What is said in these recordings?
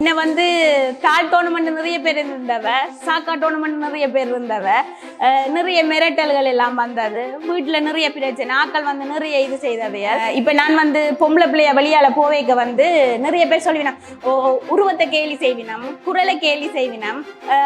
என்ன வந்து கால் டோர்னமெண்ட் நிறைய பேர் இருந்தவ சாக்கா டோர்னமெண்ட் நிறைய பேர் இருந்தவ நிறைய மிரட்டல்கள் எல்லாம் வந்தது. வீட்டில் நிறைய பிரச்சனை ஆக்கள் வந்து நிறைய இது செய்தவைய இப்போ நான் வந்து பொம்பளை பிள்ளைய வழியால் போவேக்க வந்து நிறைய பேர் சொல்லுவினோம் ஓ உருவத்தை கேலி செய்வினம் குரலை கேலி செய்வினம்.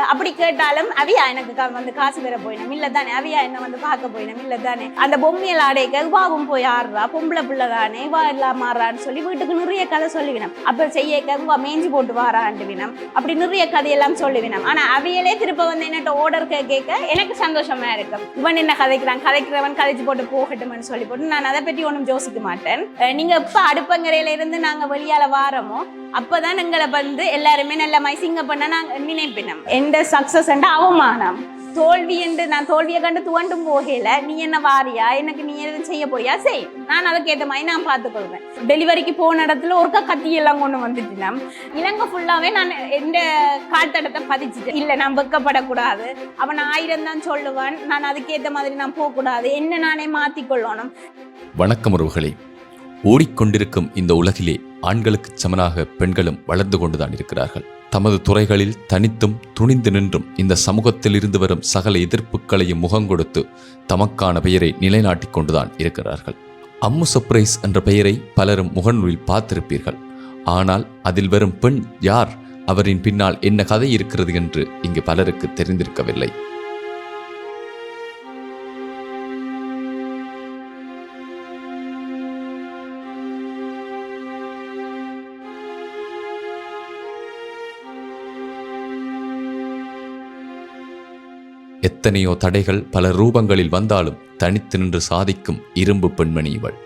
அப்படி கேட்டாலும் அவியா எனக்கு கா- வந்து காசு பெற போயினோம் இல்லை தானே அவியா என்ன வந்து பார்க்க போயினோம் இல்லை தானே. அந்த பொம்மையில் ஆடைக்க இவாவும் போய் ஆடுறா பொம்பளை பிள்ளை தானே இவா எல்லாம் மாறுறான்னு சொல்லி வீட்டுக்கு நிறைய கதை சொல்லுவினம். அப்போ செய்ய இவா மேய்ஞ்சி போட்டு வாராண்டு வினம். அப்படி நிறைய கதையெல்லாம் சொல்லுவினம் ஆனா அவையலே திருப்ப வந்து என்னட்ட ஓர்டர் கேட்க எனக்கு சந்தோஷமா இருக்கும் இவன் என்ன கதைக்கிறான்? கதைக்கிறவன் கதைச்சு போட்டு போகட்டும்னு சொல்லி போட்டு நான் அதை பற்றி ஒன்றும் யோசிக்க மாட்டேன். நீங்க எப்ப அடுப்பங்கரையில இருந்து நாங்க வெளியால வாரமோ அப்பதான் எங்களை வந்து எல்லாருமே நல்ல மைசிங்க பண்ண நாங்க நினைப்பினோம். எந்த சக்சஸ் அவமானம்? தோல்வி என்று நான் தோல்வியை கண்டு துவண்டும் போகல நீ என்ன வாரியா? எனக்கு நீ எதுவும் செய்ய போறியா? செய். நான் அதுக்கேற்ற மாதிரி நான் பார்த்துக்கொள்வேன். டெலிவரிக்கு போன இடத்துல ஒருக்கா கத்தி எல்லாம் கொண்டு வந்துட்டேன் இலங்கை ஃபுல்லாவே நான் எந்த கால்தடத்தை பதிச்சுட்டேன். இல்லை நான் வெக்கப்படக்கூடாது. அவன் ஆயிரம் தான் சொல்லுவான். நான் அதுக்கேற்ற மாதிரி நான் போகக்கூடாது. என்ன நானே மாற்றிக்கொள்ளணும் வணக்கம் உறவுகளே. ஓடிக்கொண்டிருக்கும் இந்த உலகிலே ஆண்களுக்கு சமனாக பெண்களும் வளர்ந்து கொண்டுதான் இருக்கிறார்கள். தமது துறைகளில் தனித்தும் துணிந்து நின்றும் இந்த சமூகத்தில் இருந்து வரும் சகல எதிர்ப்புகளையும் முகங்கொடுத்து தமக்கான பெயரை நிலைநாட்டிக் கொண்டுதான் இருக்கிறார்கள். அம்மு சர்ப்ரைஸ் என்ற பெயரை பலரும் முகநூலில் பார்த்திருப்பீர்கள். ஆனால் அதில் வரும் பெண் யார்? அவரின் பின்னால் என்ன கதை இருக்கிறது என்று இங்கு பலருக்கு தெரிந்திருக்கவில்லை. எத்தனையோ தடைகள் பல ரூபங்களில் வந்தாலும் தனித்து நின்று சாதிக்கும் இரும்பு பெண்மணி இவள்.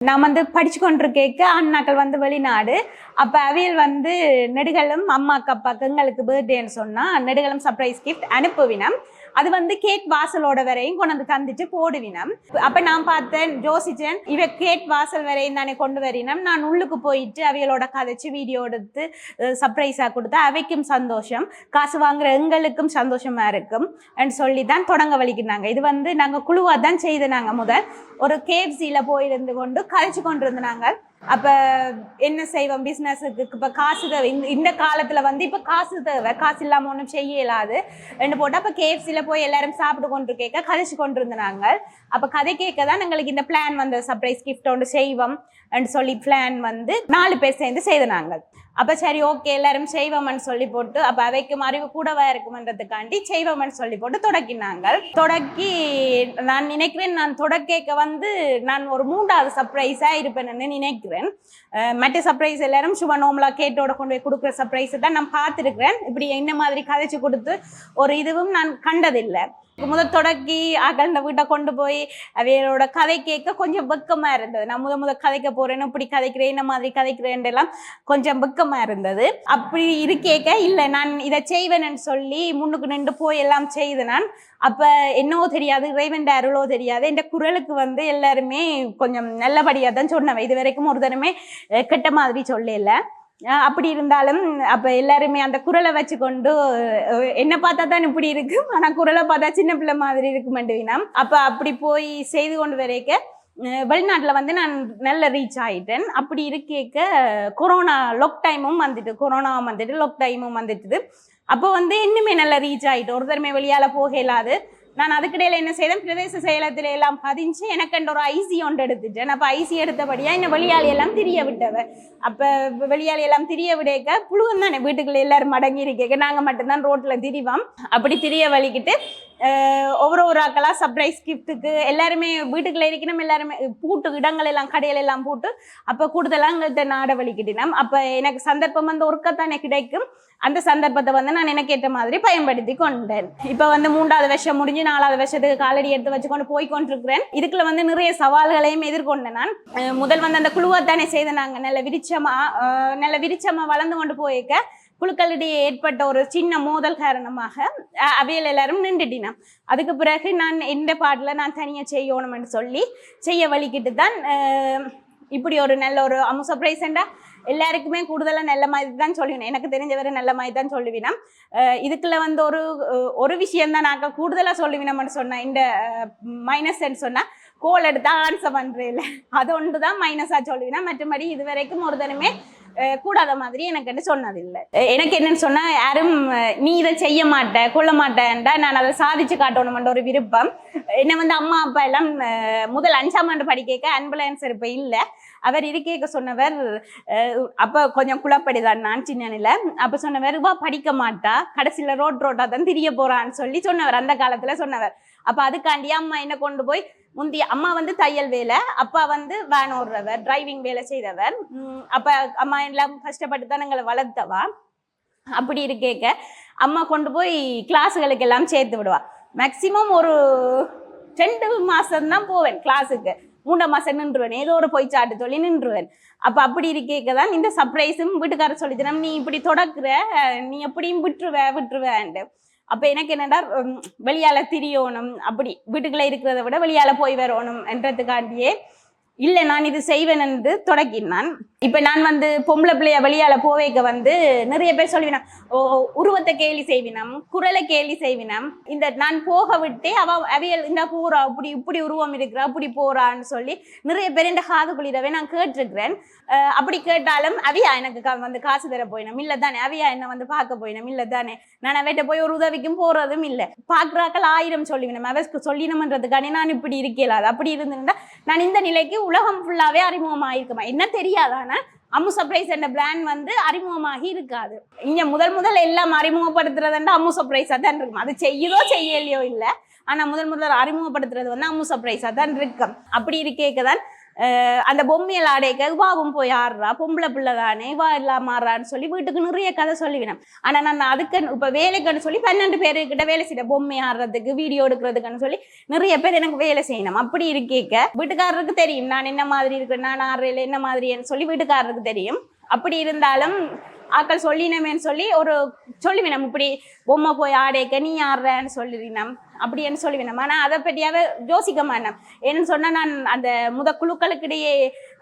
நான் வந்து படிச்சு கொண்டிருக்கேக்க அண்ணாக்கள் வந்து வெளிநாடு. அப்போ அவியல் வந்து நெடுகளும் அம்மாக்கு அப்பாக்கு எங்களுக்கு பர்த்டேன்னு சொன்னால் நெடுகளும் சர்ப்ரைஸ் கிஃப்ட் அனுப்புவினம். அது வந்து கேக் வாசலோட வரையும் கொண்டு வந்து தந்துட்டு போடுவினம். அப்போ நான் பார்த்தேன் யோசிச்சேன் இவ கேக் வாசல் வரையும் தானே கொண்டு வரினம். நான் உள்ளுக்கு போயிட்டு அவைகளோட கதைச்சு வீடியோ எடுத்து சர்ப்ரைஸாக கொடுத்தா அவைக்கும் சந்தோஷம். காசு வாங்குற எங்களுக்கும் சந்தோஷமா இருக்கும். அப்படின்னு சொல்லி தான் தொடங்க வலிக்கிறாங்க இது வந்து நாங்கள் குழுவாக தான் செய்து நாங்கள் முதல். ஒரு கேஎஃப்சியில் போயிருந்து கொண்டு கழிச்சு கொண்டு இருந்தாங்க அப்போ என்ன செய்வோம் பிஸ்னஸுக்கு இப்போ காசு தேவை. இந்த இந்த காலத்தில் வந்து இப்போ காசு தேவை. காசு இல்லாமல் ஒன்றும் செய்ய இயலாது ரெண்டு போட்டால் அப்போ கேஎஃப்சியில் போய் எல்லாரும் சாப்பிட்டு கொண்டு கேட்க கதைச்சு கொண்டு இருந்தாங்க அப்போ கதை கேட்க தான் எங்களுக்கு இந்த பிளான் வந்த சர்ப்ரைஸ் கிஃப்ட் ஒன்று செய்வோம். சொல்லி பிளான் வந்து நாலு பேர் சேர்ந்து செய்தனாங்க. அப்போ சரி ஓகே எல்லாரும் செய்வமன் சொல்லி போட்டு அப்போ அவைக்கும் அறிவு கூடவா இருக்குமன்றதுக்காண்டி செய்வமன் சொல்லி போட்டு தொடக்கினாங்கள். தொடக்கி நான் நினைக்கிறேன் நான் தொடக்கேக்க வந்து நான் ஒரு மூன்றாவது சர்ப்ரைஸாக இருப்பேன்னு நினைக்கிறேன். மற்ற சர்ப்ரைஸ் எல்லாரும் சும்மா நோமலா கேட்டோட கொண்டு போய் கொடுக்குற சர்ப்ரைஸை தான் நான் பார்த்துருக்குறேன். இப்படி என்ன மாதிரி கதைச்சு கொடுத்து ஒரு இதுவும் நான் கண்டதில்லை. முதல் தொடக்கி அகண்ட வீட்டை கொண்டு போய் அவையோட கதை கேட்க கொஞ்சம் வெக்கமா இருந்தது. நான் முத முத கதைக்க போறேன்னு இப்படி கதைக்கிறேன் என்ன மாதிரி கதைக்கிறேன் எல்லாம் கொஞ்சம் வெக்கமா இருந்தது. அப்படி இருக்கேக்க இல்லை நான் இதை செய்வேன்னு சொல்லி முன்னுக்கு நின்று போய் எல்லாம் செய்து நான் அப்ப என்னவோ தெரியாது இறைவன் அருளோ தெரியாது. என் குரலுக்கு வந்து எல்லாருமே கொஞ்சம் நல்லபடியா தான் சொன்னவன் இது வரைக்கும் ஒரு தரமே கெட்ட மாதிரி சொல்லல. அப்படி இருந்தாலும் அப்போ எல்லாருமே அந்த குரலை வச்சு கொண்டு என்ன பார்த்தா தான் இப்படி இருக்கு. ஆனால் குரலை பார்த்தா சின்ன பிள்ளை மாதிரி இருக்கு மண்டுவினம் அப்போ அப்படி போய் செய்து கொண்டு வரைக்க வெளிநாட்டில் வந்து நான் நல்ல ரீச் ஆயிட்டேன். அப்படி இருக்கேக்க கொரோனா லாக் டைமும் வந்துட்டு கொரோனா வந்துட்டு லாக் டைமும் வந்துட்டுது. அப்போ வந்து இன்னுமே நல்லா ரீச் ஆகிட்டோம் ஒருத்தருமே வெளியால் போக இல்லாது நான் அதுக்கிடையில் என்ன செய்தேன்? பிரதேச செயலத்துல எல்லாம் பதிஞ்சு எனக்கு ஒரு ஐசி ஒன்று எடுத்துட்டேன். அப்போ ஐசி எடுத்தபடியா என்ன வெளியாளி எல்லாம் திரிய விட்டவ. அப்போ வெளியாளி எல்லாம் திரிய விடக்க புழுவம் தானே? வீட்டுக்குள்ள எல்லாரும் மடங்கி இருக்கேக்க. நாங்கள் மட்டும்தான் ரோட்ல திரிவோம். அப்படி திரிய வலிக்கிட்டு ஒவ்வொரு ஒரு ஆக்கெல்லாம் சர்ப்ரைஸ் கிஃப்ட்டுக்கு எல்லாருமே வீட்டுக்குள்ள இருக்கணும் எல்லாருமே பூட்டு இடங்கள் எல்லாம் கடையில எல்லாம் போட்டு அப்போ கூடுதலாக எங்கள்கிட்ட நாட வலிக்கிட்டினோம் அப்போ எனக்கு சந்தர்ப்பம் வந்து ஒருக்கத்தானே கிடைக்கும். அந்த சந்தர்ப்பத்தை வந்து நான் எனக்கு ஏற்ற மாதிரி பயன்படுத்தி கொண்டேன். இப்போ வந்து மூன்றாவது வருஷம் முடிஞ்சு நாலாவது வருஷத்துக்கு காலடி எடுத்து வச்சுக்கொண்டு போய் கொண்டிருக்கிறேன். இதுக்குள்ள வந்து நிறைய சவால்களையும் எதிர்கொண்டேன் நான். முதல் வந்து அந்த குழுவை தானே செய்த நாங்க. நல்ல விரிச்சமா நல்ல விரிச்சமா வளர்ந்து கொண்டு போயிருக்க குழுக்களிடையே ஏற்பட்ட ஒரு சின்ன மோதல் காரணமாக அவையில் எல்லாரும் நின்றுட்டினோம் அதுக்கு பிறகு நான் இந்த பாட்டில் நான் தனியாக செய்யணும்னு சொல்லி செய்ய வழிக்கிட்டு தான் இப்படி ஒரு நல்ல ஒரு அமுச சர்ப்ரைஸ்ண்டா எல்லாருக்குமே கூடுதலாக நல்ல மாதிரி தான் சொல்லுவேன் எனக்கு தெரிஞ்சவரை நல்ல மாதிரி தான் சொல்லுவினா இதுக்குள்ள வந்து ஒரு ஒரு விஷயம் தான் நாங்கள் கூடுதலாக சொல்லுவினம்னு சொன்னேன் இந்த மைனஸ்ன்னு சொன்னால் கோல் எடுத்தால் ஆன்சர் பண்ணுறேன் இல்லை அது ஒன்று தான் மைனஸாக சொல்லுவினா மற்றபடி இது வரைக்கும் ஒரு தனமே கூடாத மாதிரி எனக்கு என்ன சொன்னது இல்லை எனக்கு என்னன்னு சொன்னா யாரும் நீ இதை செய்ய மாட்ட கொள்ள மாட்டேன்டா நான் அதை சாதிச்சு காட்டணும்ன்ற ஒரு விருப்பம். என்ன வந்து அம்மா அப்பா எல்லாம் முதல் அஞ்சாம் ஆண்டு படிக்க அன்புலன்சர் இப்போ இல்லை. அவர் இருக்கேக்க சொன்னவர் அஹ் கொஞ்சம் குழப்படிதான் நான் சின்னனில அப்போ சொன்னவர் வா படிக்க மாட்டா கடைசியில ரோட் ரோட்டா தான் திரிய போறான்னு சொல்லி சொன்னவர் அந்த காலத்தில் சொன்னவர். அப்போ அதுக்காண்டி அம்மா என்ன கொண்டு போய் முந்தி அம்மா வந்து தையல் வேலை அப்பா வந்து வேன் ஓடுறவர் டிரைவிங் வேலை செய்தவர். உம் அப்ப அம்மா எல்லாம் கஷ்டப்பட்டு தான் எங்களை வளர்த்தவா? அப்படி இருக்கேக்க. அம்மா கொண்டு போய் கிளாஸுகளுக்கு எல்லாம் சேர்த்து விடுவா. மேக்சிமம் ஒரு ரெண்டு மாசம் தான் போவேன் கிளாஸுக்கு மூணு மாசம் நின்றுவேன். ஏதோ ஒரு போய் சாட்டு சொல்லி நின்றுவேன். அப்ப அப்படி இருக்கேக்க தான் இந்த சர்ப்ரைஸும் வீட்டுக்காரர் சொல்லிச்சு நீ இப்படி தொடக்குற நீ எப்படியும் விட்டுருவ விட்டுருவேன்ட்டு அப்போ எனக்கு என்னடா வெளியால் வெளியால திரியணும் அப்படி வீட்டுக்குள்ளே இருக்கிறத விட வெளியால போய் வரணும் என்றதுக்காண்டியே இல்லை நான் இது செய்வேன் என்று தொடங்கினான் இப்போ நான் வந்து பொம்பளை பிள்ளைய வெளியால போவேக்க வந்து நிறைய பேர் சொல்லுவினான் ஓ உருவத்தை கேலி செய்வினம் குரலை கேலி செய்வினம். இந்த நான் போக விட்டே அவ அவியல் இந்த போறா அப்படி இப்படி உருவம் இருக்கிறா அப்படி போறான்னு சொல்லி நிறைய பேர் இந்த காது குளிரவே நான் கேட்டிருக்கிறேன். அப்படி கேட்டாலும் அவியா எனக்கு கா- வந்து காசு தர போயினோம். இல்லை தானே? அவியா என்ன வந்து பார்க்க போயினோம். இல்லை தானே? நான் அவட்ட போய் ஒரு உதவிக்கும் போறதும் இல்லை. பார்க்குறாக்கள் ஆயிரம் சொல்லிவினோம் அவஸ்க்கு சொல்லினோம்ன்றதுக்காண்டி நான் இப்படி இருக்கல அது அப்படி இருந்திருந்தா நான் இந்த நிலைக்கு உலகம் ஃபுல்லாகவே அறிமுகமாயிருக்குமா? என்ன தெரியாதானா அம்மு சர்ப்ரைஸ் என்ற பிராண்ட் வந்து அறிமுகமாகி இருக்காது. இங்க முதல் முதல் எல்லாம் அறிமுகப்படுத்துறதுன்றா அம்மு சர்ப்ரைஸாக தான் இருக்கும். அது செய்யுதோ செய்யலையோ இல்லை. ஆனால் முதல் முதல் அறிமுகப்படுத்துறது வந்து அம்மு சர்ப்ரைஸாக தான் இருக்கும். அப்படி இருக்கேக்க தான் அந்த பொம்மையில் ஆடைக்க இவாவும் போய் ஆடுறா பொம்பளை பிள்ளை தானே இவா இல்லாம ஆடுறான்னு சொல்லி வீட்டுக்கு நிறைய கதை சொல்லிவினேன் ஆனால் நான் அதுக்கு இப்போ வேலைக்குன்னு சொல்லி பன்னெண்டு பேருக்கிட்ட வேலை செய்யற பொம்மை ஆடுறதுக்கு வீடியோ எடுக்கிறதுக்குன்னு சொல்லி நிறைய பேர் எனக்கு வேலை செய்யணும். அப்படி இருக்கேக்க வீட்டுக்காரருக்கு தெரியும் நான் என்ன மாதிரி இருக்கேன் நான் ஆடுறேன் என்ன மாதிரின்னு சொல்லி வீட்டுக்காரருக்கு தெரியும். அப்படி இருந்தாலும் ஆக்கள் சொல்லினமேன்னு சொல்லி ஒரு சொல்லுவினம் இப்படி பொம்மை போய் ஆடேக்க நீ ஆடுறேன்னு சொல்லிவினம் அப்படின்னு சொல்லுவினம் ஆனால் அதை பற்றியாவே யோசிக்க மாட்டேன். ஏன்னு சொன்னால் நான் அந்த முத குழுக்களுக்கிடையே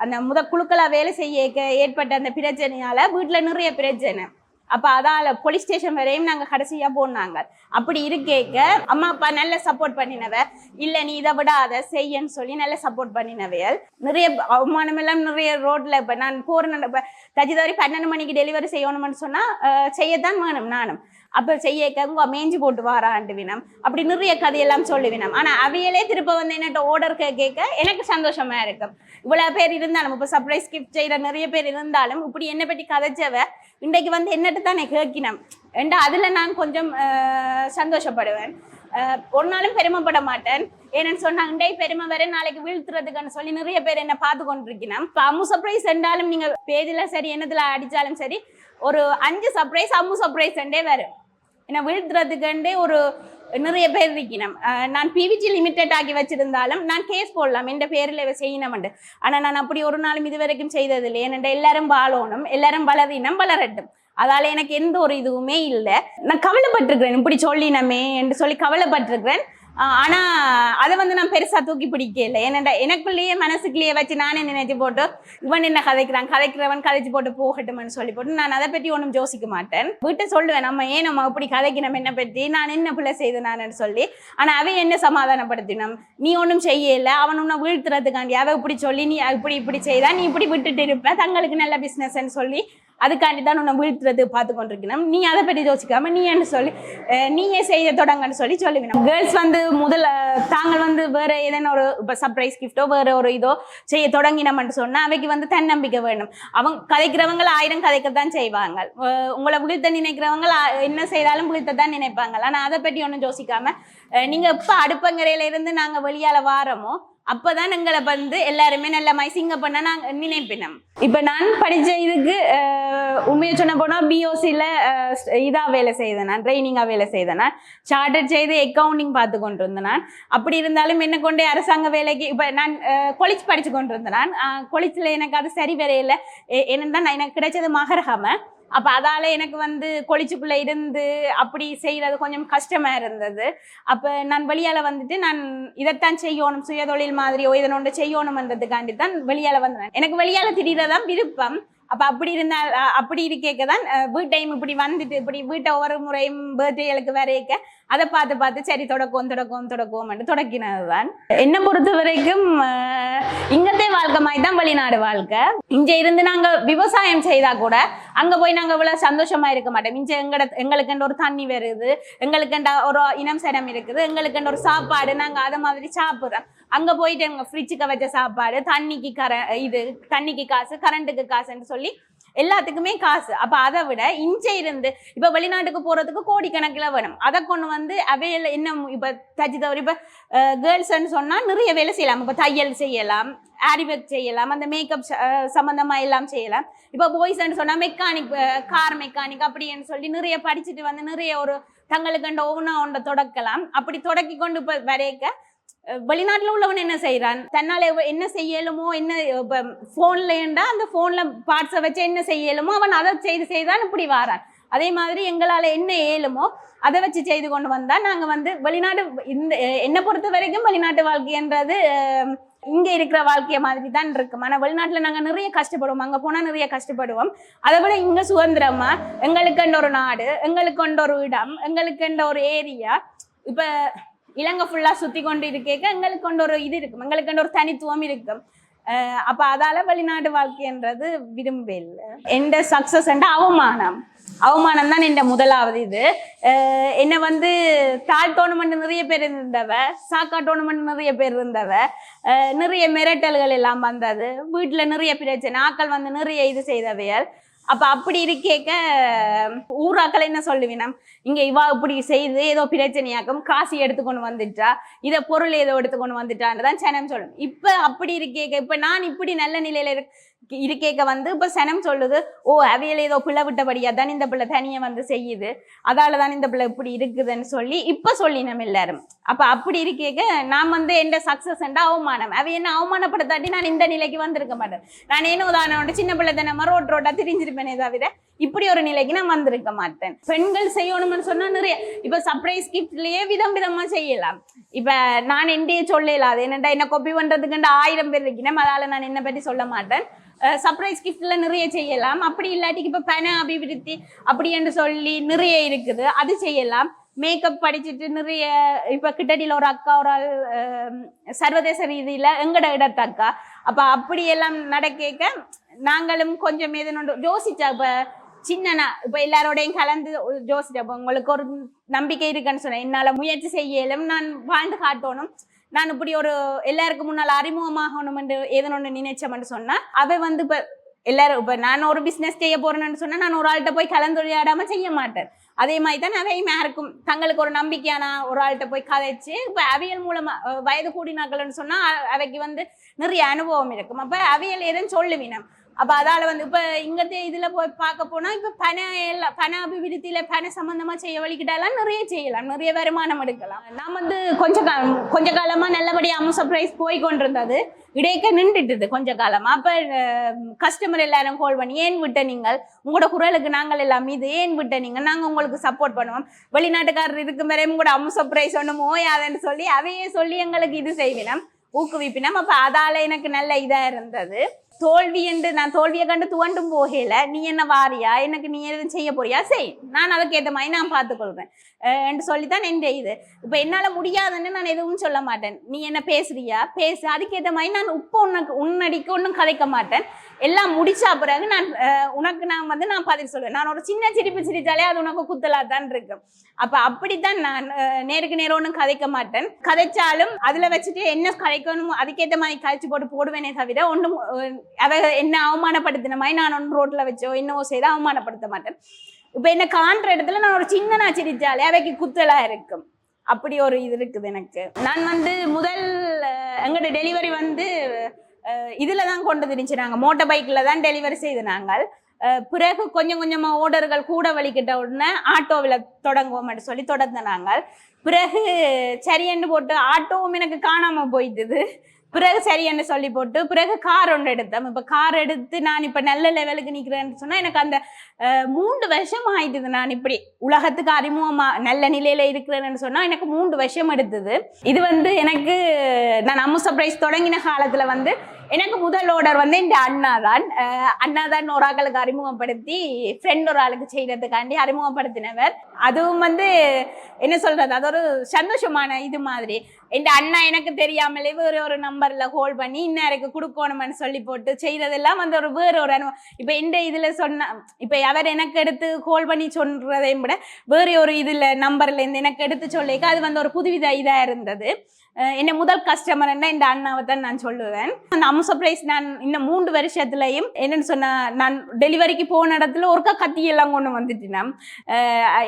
அந்த முத குழுக்களாக வேலை செய்ய ஏற்பட்ட அந்த பிரச்சனையால் வீட்டில் நிறைய பிரச்சனை. அப்போ அதால் போலீஸ் ஸ்டேஷன் வரையும் நாங்கள் கடைசியாக போனாங்க. அப்படி இருக்கேக்க அம்மா அப்பா நல்ல சப்போர்ட் பண்ணினவ இல்லை நீ இதை விடாத செய்யன்னு சொல்லி நல்ல சப்போர்ட் பண்ணினவையல் நிறைய அவமானம் எல்லாம் நிறைய ரோட்டில் இப்போ நான் போகிறேன் இப்போ தஜிதவரி பன்னெண்டு மணிக்கு டெலிவரி செய்யணும்னு சொன்னால் செய்யத்தான் வேணும் நானும். அப்போ செய்யக்க உங்க மேஞ்சு போட்டு வாராண்டு வினம். அப்படி நிறைய கதையெல்லாம் சொல்லுவினம் ஆனால் அவையிலே திருப்ப வந்து என்னட்ட ஓர்டர் கேட்க எனக்கு சந்தோஷமா இருக்கும் இவ்வளவு பேர் இருந்தாலும் இப்போ சர்ப்ரைஸ் கிஃப்ட் செய்கிற நிறைய பேர் இருந்தாலும் இப்படி என்னை பற்றி கதைச்சவ இன்றைக்கு வந்து என்னட்டு தானே கேட்கினம். ஏண்டா அதில் நான் கொஞ்சம் சந்தோஷப்படுவேன். ஒன்னாலும் ஒரு நாளும் பெருமைப்பட மாட்டேன். ஏன்னு சொன்னா இண்டை பெருமை வர நாளைக்கு வீழ்த்துறதுக்குன்னு சொல்லி நிறைய பேர் என்ன பார்த்து கொண்டிருக்கணும் இப்போ அம்மு சர்ப்ரைஸ் என்றாலும் நீங்க பேஜில் சரி என்னதுல அடிச்சாலும் சரி ஒரு அஞ்சு சர்ப்ரைஸ் அம்மு சர்ப்ரைஸ் என்றே வரும். ஏன்னா வீழ்த்துறதுக்குண்டே ஒரு நிறைய பேர் இருக்கணும். நான் பிவிஜி லிமிடெட் ஆக்கி வச்சிருந்தாலும் நான் கேஸ் போடலாம். எந்த பேரில் இவ செய்யணும்ண்டு. ஆனால் நான் அப்படி ஒரு நாளும் இது வரைக்கும் செய்ததில்லை. ஏனென்ற எல்லாரும் வாழணும். எல்லாரும் வளரினம் வளரட்டும். அதால எனக்கு எந்த ஒரு இதுவுமே இல்லை. நான் கவலைப்பட்டிருக்கிறேன். இப்படி சொல்லினமே என்று சொல்லி கவலைப்பட்டிருக்கிறேன். ஆனால் ஆனா அதை வந்து நான் பெருசா தூக்கி பிடிக்கல. ஏன்னா எனக்குள்ளேயே மனசுக்குள்ளேயே வச்சு நானே நினைச்சு போட்டு இவன் என்ன கதைக்கிறான்? கதைக்கிறவன் கதைச்சு போட்டு போகட்டும்னு சொல்லி போட்டு நான் அதை பற்றி ஒன்றும் யோசிக்க மாட்டேன். வீட்டை சொல்லுவேன் நம்ம ஏன் நம்ம இப்படி கதைக்கணும்? என்ன பற்றி நான் என்ன பிள்ளை செய்து நான் சொல்லி. ஆனா அவன் என்ன சமாதானப்படுத்தினோம்? நீ ஒன்றும் செய்யல. அவன் ஒன்றும் வீழ்த்துறதுக்காண்டி அவ இப்படி சொல்லி நீ இப்படி இப்படி செய்தா நீ இப்படி விட்டுட்டு இருப்ப. தங்களுக்கு நல்ல பிஸ்னஸ்ன்னு சொல்லி அதுக்காண்டி தான் உன்னை வீழ்த்துறது பார்த்து கொண்டிருக்கணும் நீ அதை பற்றி யோசிக்காம நீ என்ன சொல்லி நீயே செய்ய தொடங்கன்னு சொல்லி சொல்லுவேன் கேர்ள்ஸ் வந்து முதல்ல தாங்கள் வந்து வேற ஏதேனும் ஒரு இப்போ சர்ப்ரைஸ் கிஃப்டோ வேற ஒரு இதோ செய்ய தொடங்கினோம்னு சொன்னால் அவைக்கு வந்து தன்னம்பிக்கை வேணும். அவங்க கதைக்கிறவங்க ஆயிரம் கதைக்க தான் செய்வாங்க. உங்களை வீழ்த்த நினைக்கிறவங்க என்ன செய்தாலும் வீழ்த்த தான் நினைப்பாங்க. ஆனால் அதை பற்றி ஒன்றும் யோசிக்காம நீங்கள் இப்போ எப்போ அடுப்பங்கரையில இருந்து நாங்கள் வெளியால் வாரமோ அப்பதான் எங்களை வந்து எல்லாருமே நல்ல மைசிங்க பண்ண நாங்க நினைப்பினம் இப்ப நான் படிச்ச இதுக்கு உண்மையை சொன்ன போனா பிஓசியில் இதா வேலை செய்தேன் நான் ட்ரைனிங்காக வேலை செய்தேன் நான் சார்ட்டர் செய்து அக்கவுண்டிங் பார்த்து கொண்டு இருந்தேன் நான் அப்படி இருந்தாலும் என்ன கொண்டே அரசாங்க வேலைக்கு இப்போ நான் கொளிச்சு படிச்சு கொண்டு இருந்தேன் நான் கொலிச்சில் எனக்கு அது சரி வரையில. என்னன்னா நான் எனக்கு கிடைச்சது மகரகம. அப்போ அதால எனக்கு வந்து கொலிச்சுக்குள்ள இருந்து அப்படி செய்யறது கொஞ்சம் கஷ்டமா இருந்தது. அப்போ நான் வெளியால வந்துட்டு நான் இதைத்தான் செய்யணும் சுயதொழில் மாதிரியோ இதனோட செய்யணும்ன்றதுக்காண்டி தான் வெளியால வந்தேன். எனக்கு வெளியால திடீரதான் விருப்பம். அப்ப அப்படி இருந்தால் அப்படி இருக்கேக்க தான் வீட்டையும் இப்படி வந்துட்டு இப்படி வீட்டை ஒவ்வொரு முறையும் பர்த்டேகளுக்கு வரைக்க அதை பார்த்து பார்த்து சரி தொடக்குவோம் தொடக்குவோம் தொடக்குவோம் தொடக்கினது தான் என்னை பொறுத்த வரைக்கும் இங்கத்தே வாழ்க்கை மாதிரி தான் வெளிநாடு வாழ்க்கை. இங்கே இருந்து நாங்க விவசாயம் செய்தா கூட அங்க போய் நாங்க இவ்வளவு சந்தோஷமா இருக்க மாட்டோம். இங்கே எங்கட எங்களுக்குன்ற ஒரு தண்ணி வருது எங்களுக்குன்ற ஒரு இனம் சடம் இருக்குது எங்களுக்குன்ற ஒரு சாப்பாடு நாங்க அதை மாதிரி சாப்பிடுறோம். அங்க போயிட்டு எங்க ஃப்ரிட்ஜுக்கு வச்ச சாப்பாடு தண்ணிக்கு கர இது தண்ணிக்கு காசு கரண்ட்டுக்கு காசுன்னு சொல்லி எல்லாத்துக்குமே காசு. அப்ப அதை விட இஞ்ச இருந்து இப்ப வெளிநாட்டுக்கு போறதுக்கு கோடிக்கணக்கில் வேணும். அதை கொண்டு வந்து அவையில் என்ன இப்ப தச்சு தவிர இப்ப கேர்ள்ஸ்ன்னு சொன்னா நிறைய வேலை செய்யலாம். இப்ப தையல் செய்யலாம் ஆரி ஒர்க் செய்யலாம் அந்த மேக்கப் சம்பந்தமா எல்லாம் செய்யலாம். இப்ப பாய்ஸ்ன்னு சொன்னா மெக்கானிக் கார் மெக்கானிக் அப்படின்னு சொல்லி நிறைய படிச்சுட்டு வந்து நிறைய ஒரு தங்களுக்கு ஒவ்வொன்றா ஒன்றை தொடக்கலாம். அப்படி தொடக்கி கொண்டு இப்ப வரைக்க வெளிநாட்டில் உள்ளவன் என்ன செய்கிறான் தன்னால் என்ன செய்யலுமோ என்ன இப்போ ஃபோன்லண்டா அந்த ஃபோனில் பார்ட்ஸை வச்சு என்ன செய்யலுமோ அவன் அதை செய்து செய்தான் இப்படி வாரான். அதே மாதிரி எங்களால் என்ன ஏழுமோ அதை வச்சு செய்து கொண்டு வந்தால் நாங்கள் வந்து வெளிநாடு இந்த என்னை பொறுத்த வரைக்கும் வெளிநாட்டு வாழ்க்கைன்றது இங்கே இருக்கிற வாழ்க்கைய மாதிரி தான் இருக்கும் ஆனால் வெளிநாட்டில் நாங்கள் நிறைய கஷ்டப்படுவோம். அங்கே போனால் நிறைய கஷ்டப்படுவோம். அதை விட இங்கே சுதந்திரமா எங்களுக்குன்ற ஒரு நாடு எங்களுக்குன்ற ஒரு இடம் எங்களுக்குன்ற ஒரு ஏரியா இப்போ இலங்கை ஃபுல்லா சுத்தி கொண்டு இருக்கேக்க எங்களுக்கு கொண்டு ஒரு இது இருக்கும். எங்களுக்கு கொண்டு ஒரு தனித்துவம் இருக்கும். அப்போ அதால் வெளிநாடு வாழ்க்கைன்றது விரும்பல எந்த சக்ஸஸ் என்ற அவமானம். அவமானம் தான் என் முதலாவது இது. அஹ் என்னை வந்து தாழ் டோர்னமெண்ட் நிறைய பேர் இருந்தவ சாக்கா டோர்னமெண்ட் நிறைய பேர் இருந்தவ நிறைய மிரட்டல்கள் எல்லாம் வந்தது. வீட்டில் நிறைய பிரச்சனை ஆக்கள் வந்து நிறைய இது செய்தவையல். அப்ப அப்படி இருக்கேக்க ஊராக்கள் என்ன சொல்லுவினம் இங்க இவா இப்படி செய்து ஏதோ பிரச்சனையாக்கும் காசு எடுத்துக்கொண்டு வந்துட்டா இத பொருள் ஏதோ எடுத்துக்கொண்டு வந்துட்டான்றதான் சேனம் சொல்லணும் இப்ப அப்படி இருக்கேக்க இப்ப நான் இப்படி நல்ல நிலையில இருக் இருக்கேக்க வந்து இப்ப சனம் சொல்லுது ஓ அவையில ஏதோ பிள்ளை விட்டபடியா தான் இந்த பிள்ளை தனிய வந்து செய்யுது. அதால தான் இந்த பிள்ளை இப்படி இருக்குதுன்னு சொல்லி இப்ப சொல்லினோம் எல்லாரும். அப்ப அப்படி இருக்கேக்க நான் வந்து எந்த சக்சஸ் அவமானம். அவ என்ன அவமானப்படுத்தாட்டி நான் இந்த நிலைக்கு வந்திருக்க மாட்டேன். நான் என்ன உதாரணம் சின்ன பிள்ளை தானே ரோட் ரோட்டா திரிஞ்சிருப்பேனே தவிர இப்படி ஒரு நிலைக்கு நான் வந்திருக்க மாட்டேன். பெண்கள் செய்யணும்னு சொன்னா நிறைய இப்ப சர்ப்ரைஸ் கிஃப்ட்லயே விதம் விதமா செய்யலாம். இப்ப நான் என்னையே சொல்லல அது என்னடா என்ன கொப்பி பண்றதுக்கு ஆயிரம் பேர் இருக்கணும் அதால நான் என்ன பற்றி சொல்ல மாட்டேன். சர்ப்ரைஸ் கிஃப்ட்ல நிறைய செய்யலாம். அப்படி இல்லாட்டிக்கு இப்ப பண அபிவிருத்தி அப்படி என்று சொல்லி நிறைய இருக்குது அது செய்யலாம். மேக்கப் படிச்சுட்டு நிறைய இப்ப கிட்டடியில் ஒரு அக்கா ஒரு ஆள் சர்வதேச ரீதியில எங்கட இடத்த அக்கா. அப்ப அப்படி எல்லாம் நடக்க நாங்களும் கொஞ்சம் எதனோட யோசிச்சா இப்ப சின்னனா இப்ப எல்லாரோடையும் கலந்து யோசிச்சா உங்களுக்கு ஒரு நம்பிக்கை இருக்குன்னு சொன்னேன். என்னால முயற்சி செய்யலும் நான் வாழ்ந்து காட்டணும். நான் இப்படி ஒரு எல்லாருக்கும் முன்னால் அறிமுகமாகணும் என்று ஏதனொன்று நினைச்சோம்னு சொன்னா அவ வந்து இப்ப எல்லாரும் இப்ப நான் ஒரு பிசினஸ் செய்ய போறேன்னு சொன்னா நான் ஒரு ஆள்கிட்ட போய் கலந்துரையாடாம செய்ய மாட்டேன். அதே மாதிரி தான் அவையும் யாருக்கும் தங்களுக்கு ஒரு நம்பிக்கையான ஒரு ஆள்கிட்ட போய் கதைச்சு இப்ப அவியல் மூலமா வயது கூடினாக்கள்னு சொன்னா அவைக்கு வந்து நிறைய அனுபவம் இருக்கும். அப்ப அவியல் எதுன்னு சொல்லுவினம். அப்ப அதால வந்து இப்ப இங்கத்தே இதுல போய் பார்க்க போனா இப்ப பண எல்லாம் பண அபிவிருத்தியில பண சம்பந்தமா செய்ய வழிகிட்டாலாம் நிறைய செய்யலாம் நிறைய வருமானம் எடுக்கலாம். நான் வந்து கொஞ்ச காலம் கொஞ்ச காலமா நல்லபடியா அம்மு சர்ப்ரைஸ் போய் கொண்டிருந்தது. இடையக்க நின்றுட்டுது கொஞ்ச காலமா. அப்ப கஸ்டமர் எல்லாரும் கால் பண்ணி ஏன் விட்ட நீங்கள்? உங்களோட குரலுக்கு நாங்கள் எல்லாம் இது ஏன் விட்ட நீங்கள்? நாங்க உங்களுக்கு சப்போர்ட் பண்ணுவோம். வெளிநாட்டுக்காரர் இருக்கும் வரையும் கூட அம்மு சர்ப்ரைஸ் ஒண்ணும் ஓயாதுன்னு சொல்லி அவையே சொல்லி எங்களுக்கு இது செய்வினம் ஊக்குவிப்பினம். அப்ப அதால எனக்கு நல்ல இதா இருந்தது. தோல்வி என்று நான் தோல்வியை கண்டு துவண்டும் போகல நீ என்ன வாரியா? எனக்கு நீ எதுவும் செய்ய போறியா? செய். நான் அதுக்கேற்ற மாதிரி நான் பார்த்துக்கொள்வேன். என்று சொல்லித்தான் என் இது. இப்போ என்னால் முடியாதுன்னு நான் எதுவும் சொல்ல மாட்டேன். நீ என்ன பேசுறியா? பேசு. அதுக்கேற்ற மாதிரி நான் உப்பு உனக்கு உன்னடிக்கு ஒன்றும் கதைக்க மாட்டேன். எல்லாம் முடிச்சா பிறகு நான் உனக்கு நான் வந்து நான் பதில் சொல்லுவேன். நான் ஒரு சின்ன சிரிப்பு சிரித்தாலே அது உனக்கு குத்தலா தான் இருக்கும். அப்போ அப்படித்தான் நான் நேருக்கு நேரம் ஒன்றும் கதைக்க மாட்டேன். கதைச்சாலும் அதில் வச்சுட்டு என்ன கதைக்கணும் அதுக்கேற்ற மாதிரி கழிச்சு போட்டு போடுவேனே தவிர ஒன்றும் அவ என்ன அவமானப்படுத்தின மாதிரி நான் ஒன்று ரோட்டில் வச்சோ என்னவோ செய்து அவமானப்படுத்த மாட்டேன் இப்போ என்ன காண்ற இடத்துல நான் ஒரு சின்ன நான் சிரிச்சாலே அவைக்கு குத்தலாக இருக்கும். அப்படி ஒரு இது இருக்குது எனக்கு. நான் வந்து முதல் எங்களோட டெலிவரி வந்து இதில் தான் கொண்டு திரிச்சுனாங்க மோட்டார் பைக்கில் தான் டெலிவரி செய்து நாங்கள். பிறகு கொஞ்சம் கொஞ்சமாக ஓடர்கள் கூட வலிக்கிட்ட உடனே ஆட்டோவில் தொடங்குவோம்னு சொல்லி தொடர்ந்த நாங்கள். பிறகு சரியன்னு போட்டு ஆட்டோவும் எனக்கு காணாமல் போயிட்டுது. பிறகு சரி என்ன சொல்லி போட்டு பிறகு கார் ஒன்று எடுத்தேன். இப்போ கார் எடுத்து நான் இப்போ நல்ல லெவலுக்கு நிற்கிறேன்னு சொன்னால் எனக்கு அந்த மூன்று வருஷம் ஆயிட்டுது நான் இப்படி உலகத்துக்கு அறிமுகமா நல்ல நிலையில் இருக்கிறேன்னு சொன்னால் எனக்கு மூன்று வருஷம் எடுத்தது. இது வந்து எனக்கு நான் அம்மு சர்ப்ரைஸ் தொடங்கின காலத்தில் வந்து எனக்கு முதல் ஆர்டர் வந்து இந்த அண்ணா தான். அண்ணா தான் ஒரு ஆக்களுக்கு அறிமுகப்படுத்தி ஃப்ரெண்ட் ஒரு ஆளுக்கு செய்யறதுக்காண்டி அறிமுகப்படுத்தினவர். அதுவும் வந்து என்ன சொல்றது அது ஒரு சந்தோஷமான இது மாதிரி. இந்த அண்ணா எனக்கு தெரியாமலே வேற ஒரு நம்பர்ல ஹோல்ட் பண்ணி இன்னைக்கு கொடுக்கணும்னு சொல்லி போட்டு செய்ததெல்லாம் வந்து ஒரு வேற ஒரு அனுபவம். இப்ப இந்த இதுல சொன்ன இப்ப அவர் எனக்கு எடுத்து ஹோல்ட் பண்ணி சொல்றதையும் விட வேற ஒரு இதுல நம்பர்ல இருந்து எனக்கு எடுத்து சொல்லிக்க அது வந்து ஒரு புதுவித இதா இருந்தது. என்ன முதல் கஸ்டமர்னா இந்த அண்ணாவை தான் நான் சொல்லுவேன். அந்த அம்ச சர்ப்ரைஸ் நான் இன்னும் மூன்று வருஷத்துலயும் என்னன்னு சொன்ன நான் டெலிவரிக்கு போன இடத்துல ஒருக்கா கத்தி எல்லாம் கொண்டு வந்துட்டேன்.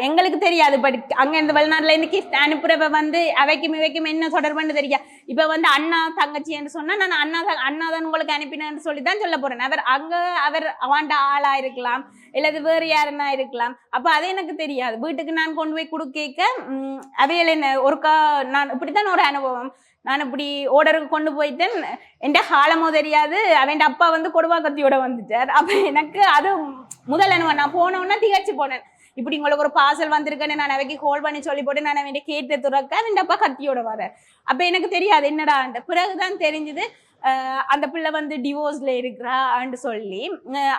எங்களுக்கு தெரியாது பட் அங்க இந்த வெளிநாட்டுல இருந்து கிஃப்ட் அனுப்புறவ வந்து அவைக்கும் இவைக்கும் என்ன தொடர்புன்னு தெரியா இப்ப வந்து அண்ணா தங்கச்சி என்று சொன்னா நான் அண்ணா தான் அண்ணா தான் உங்களுக்கு அனுப்பினேன்னு சொல்லி தான் சொல்ல போறேன். அவர் அங்க அவர் அவாண்ட ஆளா இருக்கலாம் இல்லது வேறு யாருன்னா இருக்கலாம். அப்ப அது எனக்கு தெரியாது. வீட்டுக்கு நான் கொண்டு போய் கொடுக்க அவையில் என்ன ஒருக்கா நான் இப்படித்தான் ஒரு அனுபவம். நான் இப்படி ஓடருக்கு கொண்டு போயிட்டேன். என்கிட்ட காலமோ தெரியாது. அவன் அப்பா வந்து கொடுவா கத்தியோட வந்துட்டார். அப்ப எனக்கு அது முதல் அனுபவம். நான் போனோன்னா திகச்சு போனேன். இப்படி உங்களுக்கு ஒரு பார்சல் வந்திருக்குன்னு நான் அவைக்கு ஹோல் பண்ணி சொல்லி போட்டு நான் அவன் கேட்டு துறக்க அவன் கத்தியோட வர. அப்ப எனக்கு தெரியாது என்னடான்ட்டு பிறகுதான் தெரிஞ்சது அந்த பிள்ளை வந்து டிவோர்ஸ்ல இருக்கிறான்னு சொல்லி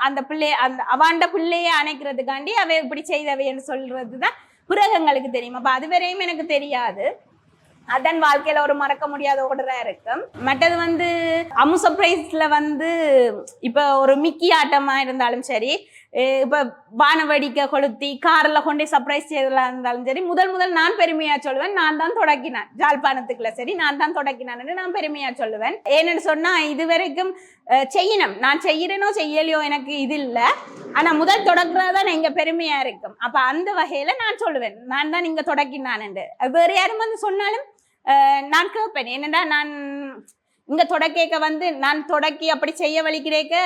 அந்த பிள்ளை அந்த அவாண்ட பிள்ளைய அணைக்கிறதுக்காண்டி அவ இப்படி செய்தவைன்னு சொல்றது தான் புரகங்களுக்கு தெரியும். அப்ப அது வரையும் எனக்கு தெரியாது. அதன் வாழ்க்கையில ஒரு மறக்க முடியாத ஓடரா இருக்கும் மற்றது வந்து அம்மு சர்ப்ரைஸ்ல வந்து இப்ப ஒரு மிக்கி ஆட்டமா இருந்தாலும் சரி இப்போ பானை வடிக்க கொளுத்தி காரில் கொண்டே சர்ப்ரைஸ் செய்யறதா இருந்தாலும் சரி முதல் முதல் நான் பெருமையாக சொல்லுவேன் நான் தான் தொடக்கினேன் ஜாழ்ப்பாணத்துக்குள்ள சரி நான் தான் தொடக்கினான்னு நான் பெருமையாக சொல்லுவேன் ஏன்னு சொன்னால் இது வரைக்கும் செய்யணும் நான் செய்கிறேனோ செய்யலையோ எனக்கு இது இல்லை ஆனால் முதல் தொடக்குறதான் எங்கள் பெருமையாக இருக்கும் அப்போ அந்த வகையில் நான் சொல்லுவேன் நான் தான் இங்கே தொடக்கினான்னு வேறு யாரும் வந்து சொன்னாலும் நான் கேட்பேன் என்னடா நான் இங்கே தொடக்கேக்க வந்து நான் தொடக்கி அப்படி செய்ய வலிக்கிறேக்க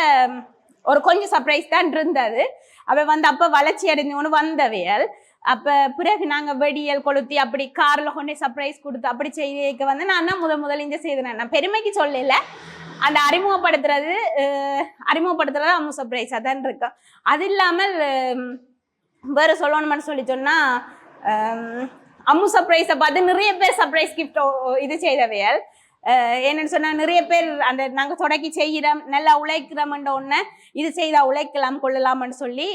ஒரு கொஞ்சம் சர்ப்ரைஸ் தான் இருந்தது. அவ வந்து அப்போ வளர்ச்சி அடைஞ்சவனு வந்தவையல். அப்போ பிறகு நாங்கள் வெடியல் கொளுத்தி அப்படி காரில் கொண்டு சர்ப்ரைஸ் கொடுத்து அப்படி செய்ய வந்து நான் தான் முதல் முதல் இங்க செய்தேன். நான் பெருமைக்கு சொல்லல. அந்த அறிமுகப்படுத்துறது அறிமுகப்படுத்துறது அவங்க சர்ப்ரைஸ் அதான் இருக்கும் அது இல்லாமல் வேறு வேற சொல்லணும்னு சொல்லி சொன்னால் அம்மு சர்ப்ரைஸை பார்த்து நிறைய பேர் சர்ப்ரைஸ் கிஃப்ட் இது செய்தவையல். என்னன்னு சொன்னா நிறைய பேர் அந்த நாங்க தொடக்கி செய்கிறோம் நல்லா உழைக்கிறோம்ன்ற ஒண்ணு இது செய்தா உழைக்கலாம் கொள்ளலாம்னு சொல்லி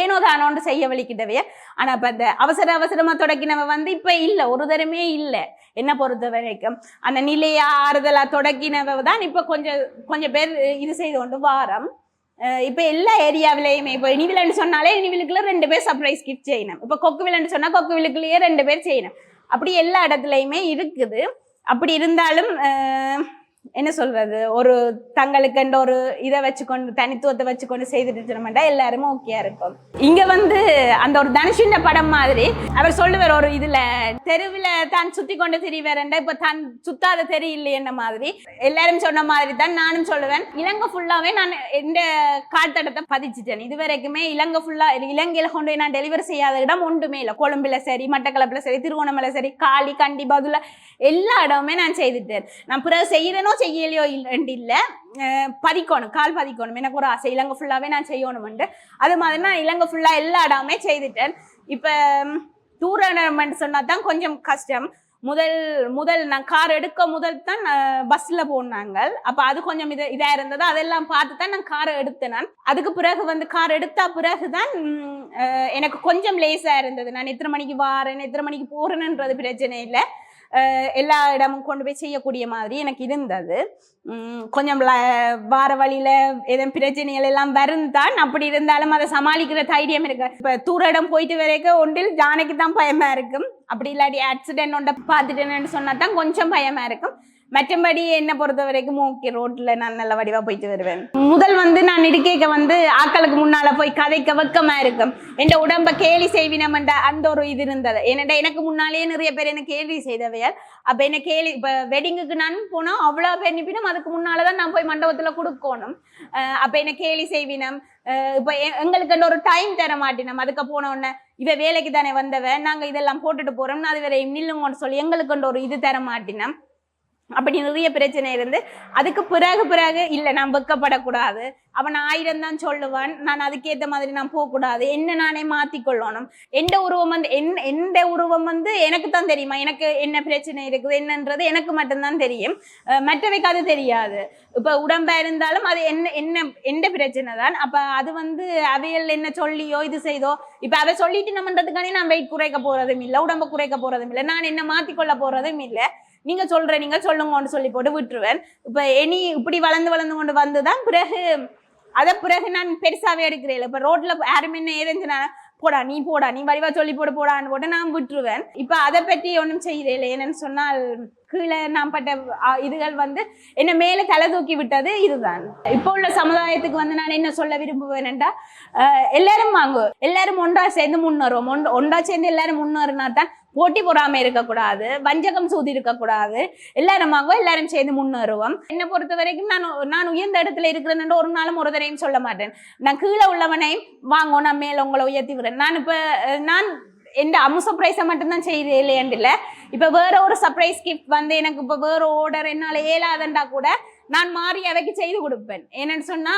ஏனோ தானோன்னு செய்ய வலிக்கிட்டவைய ஆனா இப்ப அந்த அவசர அவசரமா தொடக்கினவ வந்து இப்ப இல்ல ஒரு தரமே இல்ல. என்ன பொறுத்த வரைக்கும்? அந்த நிலையா ஆறுதலா தொடக்கினவ தான் இப்ப கொஞ்சம் கொஞ்சம் பேர் இது செய்து கொண்டு வாரம். இப்போ இப்ப எல்லா ஏரியாவிலையுமே இப்போ இனிவிலன்னு சொன்னாலே இனிவிலுக்குள்ள ரெண்டு பேர் சர்ப்ரைஸ் கிஃப்ட் செய்யணும். இப்போ கொக்கு விலன்னு சொன்னா கொக்கு விலுக்குள்ளேயே ரெண்டு பேர் செய்யணும். அப்படி எல்லா இடத்துலையுமே இருக்குது. அப்படி இருந்தாலும் என்ன சொல்றது? ஒரு தங்களுக்குன்ற ஒரு இதை வச்சுக்கொண்டு தனித்துவத்தை வச்சுக்கொண்டு செய்துட்டு இருக்கணும்டா எல்லாருமே ஓகேயா இருக்கும். இங்க வந்து அந்த ஒரு தனுஷின் படம் மாதிரி அவர் சொல்லுவார் ஒரு இதுல தெருவில் தான் சுத்தி கொண்டு திரிவாரண்டா இப்ப தான் சுத்தாத தெரு என்ன மாதிரி. எல்லாரும் சொன்ன மாதிரி தான் நானும் சொல்லுவேன். இலங்கை ஃபுல்லாவே நான் இந்த காட்டடத்தை பதிச்சுட்டேன். இது வரைக்குமே இலங்கை ஃபுல்லா இலங்கையில கொண்டு போய் நான் டெலிவரி செய்யாத இடம் ஒன்றுமே இல்லை. கொழும்புல சரி மட்டக்களப்புல சரி திருவோணமலை சரி காளி கண்டி பதுல எல்லா இடமுமே நான் செய்துட்டேன். நான் பிறகு செய்யறேனோ செய்யலையோ இல்லை. பதிக்கணும் கால் பதிக்கணும். எனக்கு ஒரு ஆசை. இலங்கை ஃபுல்லாகவே நான் செய்யணும்ண்டு அது மாதிரி நான் இலங்கை ஃபுல்லாக எல்லா இடமுமே செய்துட்டேன். இப்போ டூர் சொன்னால் தான் கொஞ்சம் கஷ்டம். முதல் முதல் நான் கார் எடுக்க முதல் தான் பஸ்ஸில் போனாங்க. அப்போ அது கொஞ்சம் இது இதாக இருந்தது. அதெல்லாம் பார்த்து தான் நான் காரை எடுத்தேன் நான். அதுக்கு பிறகு வந்து கார் எடுத்த பிறகு தான் எனக்கு கொஞ்சம் லேஸாக இருந்தது. நான் எத்தனை மணிக்கு வாரேன் எத்தனை மணிக்கு போகிறேன்ன்றது பிரச்சனை இல்லை. எல்லா இடமும் கொண்டு போய் செய்யக்கூடிய மாதிரி எனக்கு இருந்தது. கொஞ்சம் வார வழியில எதுவும் பிரச்சனைகள் எல்லாம் வருந்தான் அப்படி இருந்தாலும் அதை சமாளிக்கிற தைரியம் இருக்கு. இப்ப தூர இடம் போயிட்டு வரைக்கும் ஒன்றில் ஜானைக்கு தான் பயமா இருக்கும். அப்படி இல்லாட்டி ஆக்சிடென்ட் ஒன்றை பார்த்துட்டேன்னு சொன்னா தான் கொஞ்சம் பயமா இருக்கும். மற்றபடி என்ன பொறுத்த வரைக்கும் ஓகே ரோட்ல நான் நல்ல வடிவா போயிட்டு வருவேன். முதல் வந்து நான் இடுக்கைக்க வந்து ஆக்களுக்கு முன்னால போய் கதைக்க கவக்கமா இருக்கும். என் உடம்ப கேலி செய்வினம்ன்ற அந்த ஒரு இது இருந்தது. ஏன்னா எனக்கு முன்னாலேயே நிறைய பேர் என்ன கேலி செய்தவையால் அப்ப என்ன கேலி இப்ப வெட்டிங்குக்கு நான் போனா அவ்வளவு பேர் நிப்பினும் அதுக்கு முன்னாலதான் நான் போய் மண்டபத்துல கொடுக்கணும். அஹ் அப்ப என்ன கேலி செய்வினம். அஹ் இப்ப எங்களுக்கு ஒரு டைம் தர மாட்டினோம். அதுக்கு போன உடனே இவ வேலைக்கு தானே வந்தவன் நாங்க இதெல்லாம் போட்டுட்டு போறோம்னு அது வேற நில்லுங்கன்னு சொல்லி எங்களுக்கு ஒரு இது தர மாட்டினோம். அப்படி நிறைய பிரச்சனை இருந்து அதுக்கு பிறகு பிறகு இல்லை நான் வெக்கப்படக்கூடாது. அவன் ஆயிரம் தான் சொல்லுவான். நான் அதுக்கேற்ற மாதிரி நான் போகக்கூடாது. என்ன நானே மாற்றிக்கொள்ளணும் எந்த உருவம் வந்து என் எந்த உருவம் வந்து எனக்கு தான் தெரியுமா? எனக்கு என்ன பிரச்சனை இருக்குது? என்னன்றது எனக்கு மட்டும்தான் தெரியும். மற்றவைக்கு அது தெரியாது. இப்போ உடம்பா இருந்தாலும் அது என்ன என்ன எந்த பிரச்சனை தான்? அப்போ அது வந்து அவையல் என்ன சொல்லியோ இது செய்தோ இப்போ அதை சொல்லிட்டு நம்மன்றதுக்கானே நான் வெயிட் குறைக்க போகிறதும் இல்லை உடம்பை குறைக்க போகிறதும் இல்லை நான் என்ன மாற்றிக்கொள்ள போகிறதும் இல்லை. நீங்க சொல்ற நீங்க சொல்லுங்கன்னு சொல்லி போட்டு விட்டுருவேன். இப்ப இனி இப்படி வளர்ந்து வளர்ந்து கொண்டு வந்துதான் பிறகு அதை பிறகு நான் பெருசாவே எடுக்கிறேன். இப்ப ரோட்ல யாரும் என்ன ஏதெஞ்சு போடா நீ போடா நீ வடிவா சொல்லி போட்டு போடான்னு போட்டு நான் விட்டுருவேன். இப்ப அதை பற்றி ஒன்றும் செய்யறேன் என்னன்னு சொன்னால் கீழே நான் பட்ட இதுகள் வந்து என்ன மேலே தலை தூக்கி விட்டது இதுதான். இப்போ உள்ள சமுதாயத்துக்கு வந்து நான் என்ன சொல்ல விரும்புவேன்டா எல்லாரும் வாங்கு. எல்லாரும் ஒன்றா சேர்ந்து முன்னேறுவோம். ஒன்- ஒன்றா சேர்ந்து எல்லாரும் முன்னேறினா தான் போட்டி பொறாமை இருக்கக்கூடாது வஞ்சகம் சூதி இருக்கக்கூடாது. எல்லாரும் வாங்க எல்லாரும் சேர்ந்து முன்னேறுவோம். என்னை பொறுத்த வரைக்கும் நான் நான் உயர்ந்த இடத்துல இருக்கிறேன்னு ஒரு நாளும் ஒரு சொல்ல மாட்டேன். நான் கீழே உள்ளவனையும் வாங்கோ நான் மேல உங்களை உயர்த்தி விடுறேன். நான் இப்போ நான் எந்த அம்மு சர்ப்ரைஸை மட்டும்தான் செய்து இல்லையாண்டு இல்லை இப்போ வேற ஒரு சர்ப்ரைஸ் கிஃப்ட் வந்து எனக்கு இப்போ வேற ஆர்டர் என்னால் இயலாதண்டா கூட நான் மாறி அவைக்கு செய்து கொடுப்பேன். என்னன்னு சொன்னா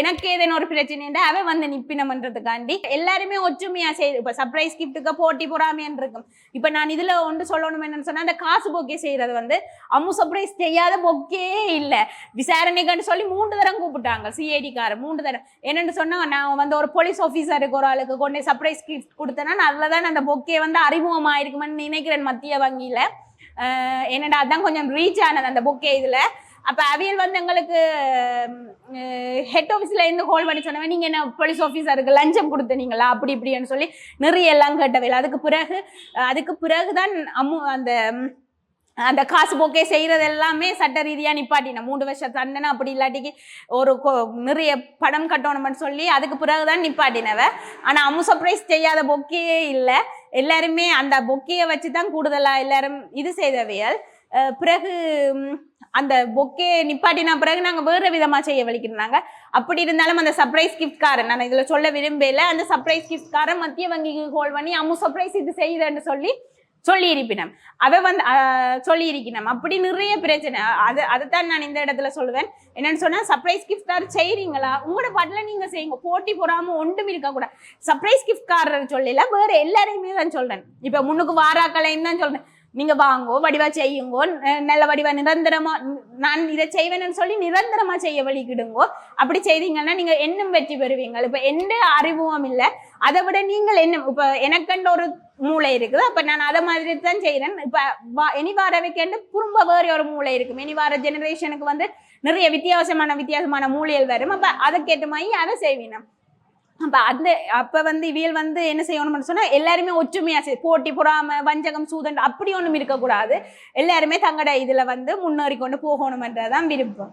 எனக்கு ஏதேனும் ஒரு பிரச்சனை அவை வந்து நிப்பினம்ன்றதுக்காண்டி எல்லாருமே ஒற்றுமையா செய்து இப்ப சர்ப்ரைஸ் கிஃப்ட்டுக்கு போட்டி பொறாமைன்னு இருக்கும் இப்ப நான் இதுல ஒன்று சொல்லணும் என்னன்னு சொன்னா அந்த காசு பொக்கே செய்யறது வந்து அம்மு சர்ப்ரைஸ் செய்யாத பொக்கே இல்ல. விசாரணைக்குன்னு சொல்லி மூன்று தரம் கூப்பிட்டாங்க சிஐடி கார மூன்று தரம். என்னன்னு சொன்னா நான் வந்து ஒரு போலீஸ் ஆஃபீஸருக்கு ஒரு ஆளுக்கு கொண்டு சர்ப்ரைஸ் கிஃப்ட் கொடுத்தேன்னா நான் தான் அந்த பொக்கே வந்து அறிமுகமாயிருக்குமென்னு நினைக்கிறேன் மத்திய வங்கியில. என்னடா அதான் கொஞ்சம் ரீச் ஆனது அந்த பொக்கே இதுல. அப்போ அவியல் வந்து எங்களுக்கு ஹெட் ஆஃபீஸில் இருந்து ஹோல் பண்ணி சொன்னவன் நீங்கள் என்ன போலீஸ் ஆஃபீஸருக்கு லஞ்சம் கொடுத்தனீங்களா? அப்படி இப்படின்னு சொல்லி நிறைய எல்லாம் கேட்டவையில் அதுக்கு பிறகு அதுக்கு பிறகு தான் அம்மு அந்த அந்த காசு போக்கே செய்கிறது எல்லாமே சட்ட ரீதியாக நிப்பாட்டின மூன்று வருஷம் தண்டனை அப்படி இல்லாட்டிக்கு ஒரு நிறைய படம் கட்டணும்னு சொல்லி அதுக்கு பிறகுதான் நிப்பாட்டினவ. ஆனால் அம்மு சர்ப்ரைஸ் செய்யாத பொக்கே இல்லை. எல்லாருமே அந்த பொக்கையை வச்சு தான் கூடுதலாக எல்லாரும் இது செய்தவையல் பிறகு அந்த பொக்கே நிப்பாட்டின பிறகு நாங்கள் வேறு விதமாக செய்ய வலிக்கிறாங்க அப்படி இருந்தாலும் அந்த சர்ப்ரைஸ் கிஃப்ட்காரன் நான் இதில் சொல்ல விரும்பல அந்த சர்ப்ரைஸ் கிஃப்ட்காரன் மத்திய வங்கிக்கு கால் பண்ணி அம்மு சர்ப்ரைஸ் இது செய்யுதுன்னு சொல்லி சொல்லி இருப்பினம் அவ வந்து சொல்லி இருக்கணும் அப்படி நிறைய பிரச்சனை. அது அதைத்தான் நான் இந்த இடத்துல சொல்லுவேன். என்னன்னு சொன்னா சர்ப்ரைஸ் கிஃப்டார் செய்றீங்களா? உங்களோட பாட்டில் நீங்க செய்யுங்க. போட்டி போடாமல் ஒன்றும் இருக்கக்கூடாது சர்ப்ரைஸ் கிஃப்ட்காரர் சொல்லல வேற எல்லாரையுமே தான் சொல்றேன். இப்ப முன்னுக்கு வாராக்களையும் தான் சொல்றேன். நீங்க வாங்கோ வடிவா செய்யுங்கோ நல்ல வடிவா நிரந்தரமா நான் இதை செய்வேன்னு சொல்லி நிரந்தரமா செய்ய வழிக்கிடுங்கோ அப்படி செய்தீங்கன்னா நீங்க என்னும் வெற்றி பெறுவீங்க. இப்ப எந்த அறிவும் இல்லை. அதை விட நீங்கள் என்ன இப்ப எனக்குன்ற ஒரு மூளை இருக்குது. அப்ப நான் அதை மாதிரி தான் செய்யறேன் இப்ப இனி வார வைக்கேண்டு திரும்ப வேற ஒரு மூளை இருக்கும். இனி வார ஜெனரேஷனுக்கு வந்து நிறைய வித்தியாசமான வித்தியாசமான மூலைகள் வரும். அப்ப அதுக்கேற்ற மாதிரி அதை செய்வீனம். அப்போ அந்த அப்போ வந்து இவியல் வந்து என்ன செய்யணும்னு சொன்னால் எல்லாருமே ஒற்றுமையாக செய் போட்டி பொறாம வஞ்சகம் சூதன் அப்படி ஒன்றும் இருக்கக்கூடாது. எல்லாருமே தங்களோட இதில் வந்து முன்னேறி கொண்டு போகணுமன்றதான் விருப்பம்.